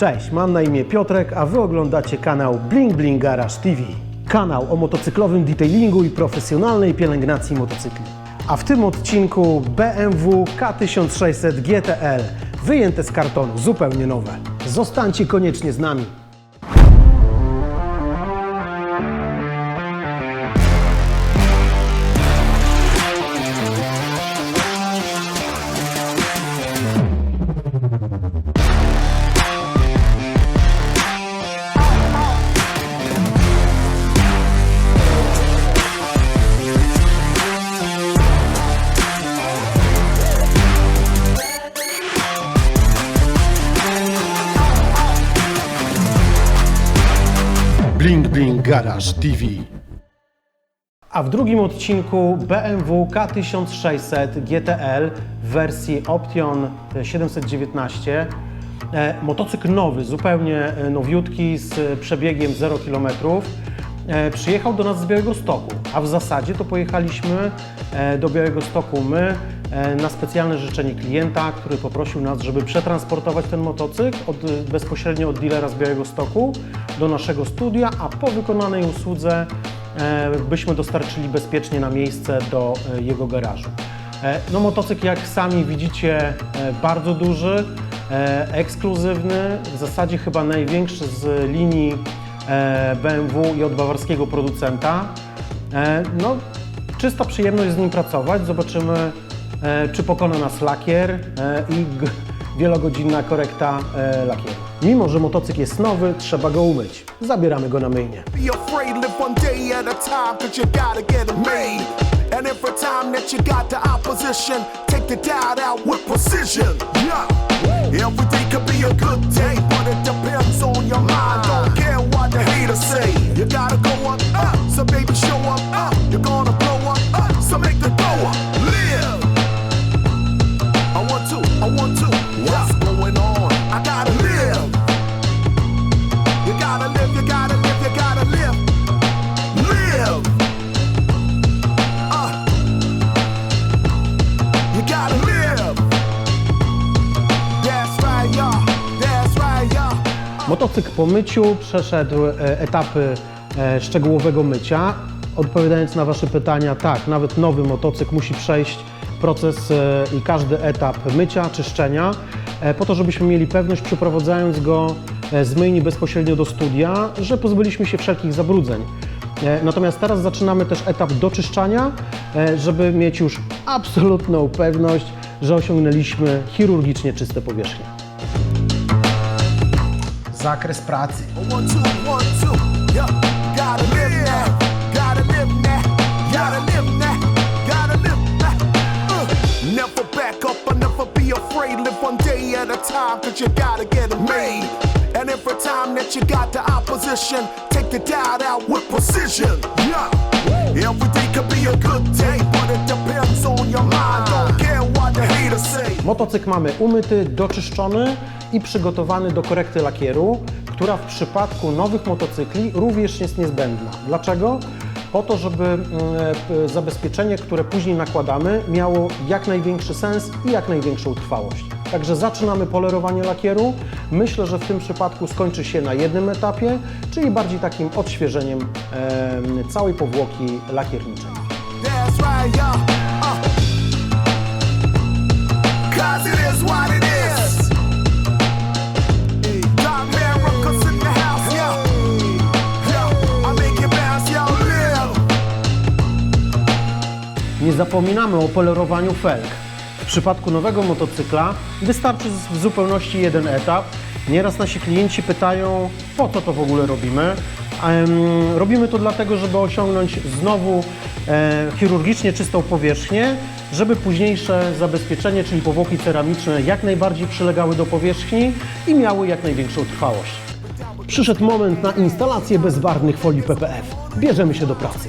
Cześć, mam na imię Piotrek, a Wy oglądacie kanał Bling Bling Garage TV. Kanał o motocyklowym detailingu i profesjonalnej pielęgnacji motocykli. A w tym odcinku BMW K1600 GTL, wyjęte z kartonu, zupełnie nowe. Zostańcie koniecznie z nami. Garage TV. A w drugim odcinku BMW K1600 GTL w wersji Option 719. E, motocykl nowy, zupełnie e, nowiutki, z przebiegiem 0 km. E, przyjechał do nas z Białego Stoku, a w zasadzie to pojechaliśmy e, do Białego Stoku my e, na specjalne życzenie klienta, który poprosił nas, żeby przetransportować ten motocykl od, bezpośrednio od dealera z Białego Stoku do naszego studia, a po wykonanej usłudze byśmy dostarczyli bezpiecznie na miejsce do jego garażu. No motocykl jak sami widzicie bardzo duży, ekskluzywny, w zasadzie chyba największy z linii BMW i od bawarskiego producenta. E, No czysta przyjemność z nim pracować, zobaczymy e, czy pokona nas lakier e, i wielogodzinna korekta e, lakieru. Mimo, że motocykl jest nowy, trzeba go umyć. Zabieramy go na myjnię. And every time that you got the opposition, take the doubt out with precision. Yeah. Every day could be a good day, You gotta go up, Motocykl po myciu przeszedł e, etapy e, szczegółowego mycia. Odpowiadając na Wasze pytania, tak, nawet nowy motocykl musi przejść proces e, i każdy etap mycia, czyszczenia, po to, żebyśmy mieli pewność, przeprowadzając go z myjni bezpośrednio do studia, że pozbyliśmy się wszelkich zabrudzeń. Natomiast teraz zaczynamy też etap doczyszczania, żeby mieć już absolutną pewność, że osiągnęliśmy chirurgicznie czyste powierzchnie. Uh. Made. And every time that you got the opposition, take the doubt out with precision. Yeah. Motocykl mamy umyty, doczyszczony i przygotowany do korekty lakieru, która w przypadku nowych motocykli również jest niezbędna. Dlaczego? Po to, żeby mm, e, zabezpieczenie, które później nakładamy, miało jak największy sens i jak największą trwałość. Także zaczynamy polerowanie lakieru. Myślę, że w tym przypadku skończy się na jednym etapie, czyli bardziej takim odświeżeniem em, całej powłoki lakierniczej. Nie zapominamy o polerowaniu felg. Przypadku nowego motocykla wystarczy w zupełności jeden etap. Nieraz nasi klienci pytają, po co to w ogóle robimy. Robimy to dlatego, żeby osiągnąć znowu e, chirurgicznie czystą powierzchnię, żeby późniejsze zabezpieczenie, czyli powłoki ceramiczne, jak najbardziej przylegały do powierzchni i miały jak największą trwałość. Przyszedł moment na instalację bezbarwnych folii PPF. Bierzemy się do pracy.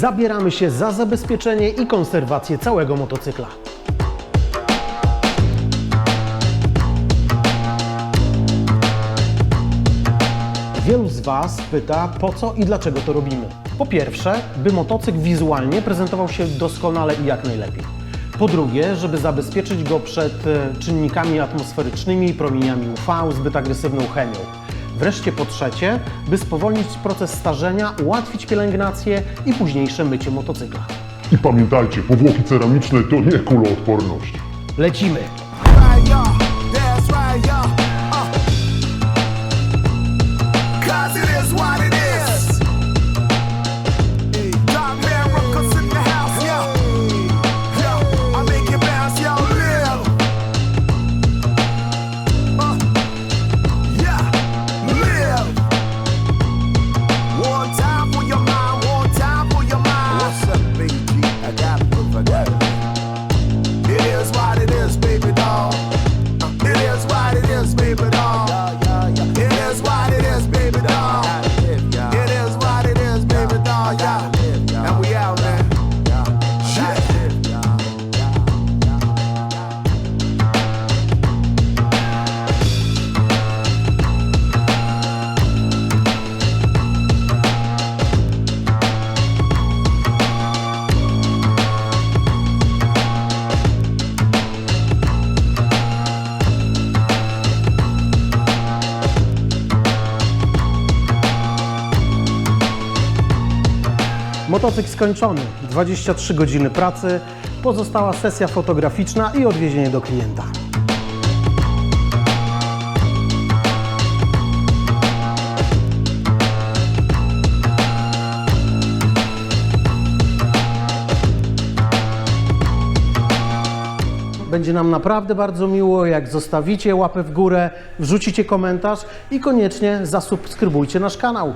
Zabieramy się za zabezpieczenie i konserwację całego motocykla. Wielu z Was pyta, po co i dlaczego to robimy. Po pierwsze, by motocykl wizualnie prezentował się doskonale i jak najlepiej. Po drugie, żeby zabezpieczyć go przed e, czynnikami atmosferycznymi, promieniami UV, zbyt agresywną chemią. Wreszcie po trzecie, by spowolnić proces starzenia, ułatwić pielęgnację i późniejsze mycie motocykla. I pamiętajcie, powłoki ceramiczne to nie kuloodporność. Lecimy! Motocykl skończony, 23 godziny pracy, pozostała sesja fotograficzna i odwiezienie do klienta. Będzie nam naprawdę bardzo miło, jak zostawicie łapę w górę, wrzucicie komentarz i koniecznie zasubskrybujcie nasz kanał.